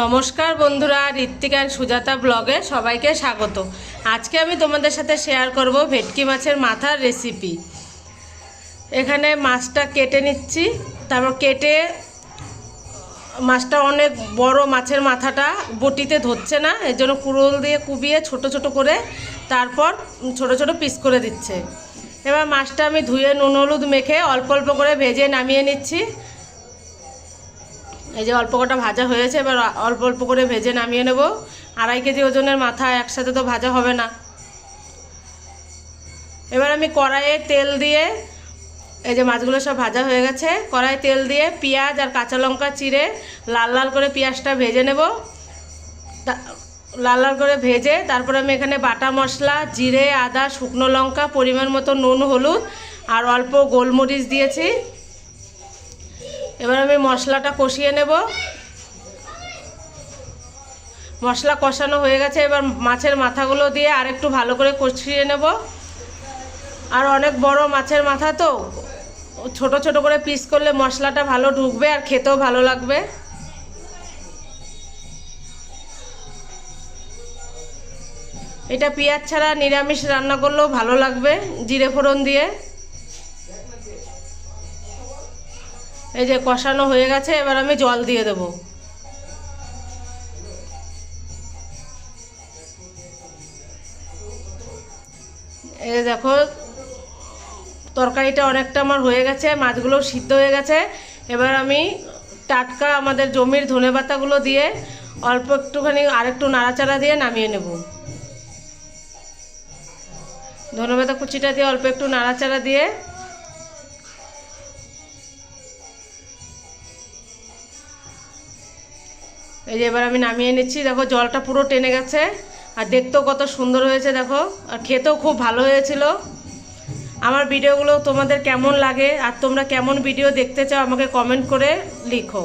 নমস্কার বন্ধুরা, ঋত্বিক সুজাতা ব্লগে সবাইকে স্বাগত। আজকে আমি তোমাদের সাথে শেয়ার করব ভেটকি মাছের মাথার রেসিপি এখানে মাছটা কেটে নিচ্ছি। তারপর কেটে মাছটা অনেক বড় মাছের মাথাটা বটিতে ধরছে না, এর জন্য কুড়োল দিয়ে কুবিয়ে ছোট ছোট করে তারপর ছোট ছোট পিস করে দিচ্ছে। এবার মাছটা আমি ধুয়ে নুন হলুদ মেখে অল্প অল্প করে ভেজে নামিয়ে নিচ্ছি। এই যে অল্প কটা ভাজা হয়েছে, এবার অল্প অল্প করে ভেজে নামিয়ে নেব। আড়াই কেজি ওজনের মাথা একসাথে তো ভাজা হবে না। এবার আমি কড়াইয়ে তেল দিয়ে, এই যে মাছগুলো সব ভাজা হয়ে গেছে কড়াই তেল দিয়ে পেঁয়াজ আর কাঁচা লঙ্কা চিড়ে লাল লাল করে পেঁয়াজটা ভেজে নেব। লাল লাল করে ভেজে, তারপরে আমি এখানে বাটা মশলা, জিরে, আদা, শুকনো লঙ্কা, পরিমাণ মতো নুন, হলুদ আর অল্প গোলমরিচ দিয়েছি। এবার আমি মশলাটা কষিয়ে নেব। মশলা কষানো হয়ে গেছে, এবার মাছের মাথাগুলো দিয়ে আরেকটু ভালো করে কষিয়ে নেব। আর অনেক বড় মাছের মাথা তো, ছোট ছোট করে পিস করলে মশলাটা ভালো ঢুকবে আর খেতেও ভালো লাগবে। এটা পেঁয়াজ ছাড়া নিরামিষ রান্না করলেও ভালো লাগবে, জিরে ফোড়ন দিয়ে। এই যে কষানো হয়ে গেছে, এবার আমি জল দিয়ে দেবো। এই দেখো, তরকারিটা অনেকটা আমার হয়ে গেছে, মাছগুলো সিদ্ধ হয়ে গেছে। এবার আমি টাটকা আমাদের জমির ধনে পাতাগুলো দিয়ে অল্প একটুখানি আরেকটু নাড়াচাড়া দিয়ে নামিয়ে নেব। ধনে পাতা কুচিটা দিয়ে অল্প একটু নাড়াচাড়া দিয়ে এই যে এবার আমি নামিয়ে নিচ্ছি। দেখো, জলটা পুরো টেনে গেছে। আর দেখতেও কত সুন্দর হয়েছে, দেখো। আর খেতেও খুব ভালো হয়েছিল। আমার ভিডিওগুলো তোমাদের কেমন লাগে? আর তোমরা কেমন ভিডিও দেখতে চাও আমাকে কমেন্ট করে লিখো।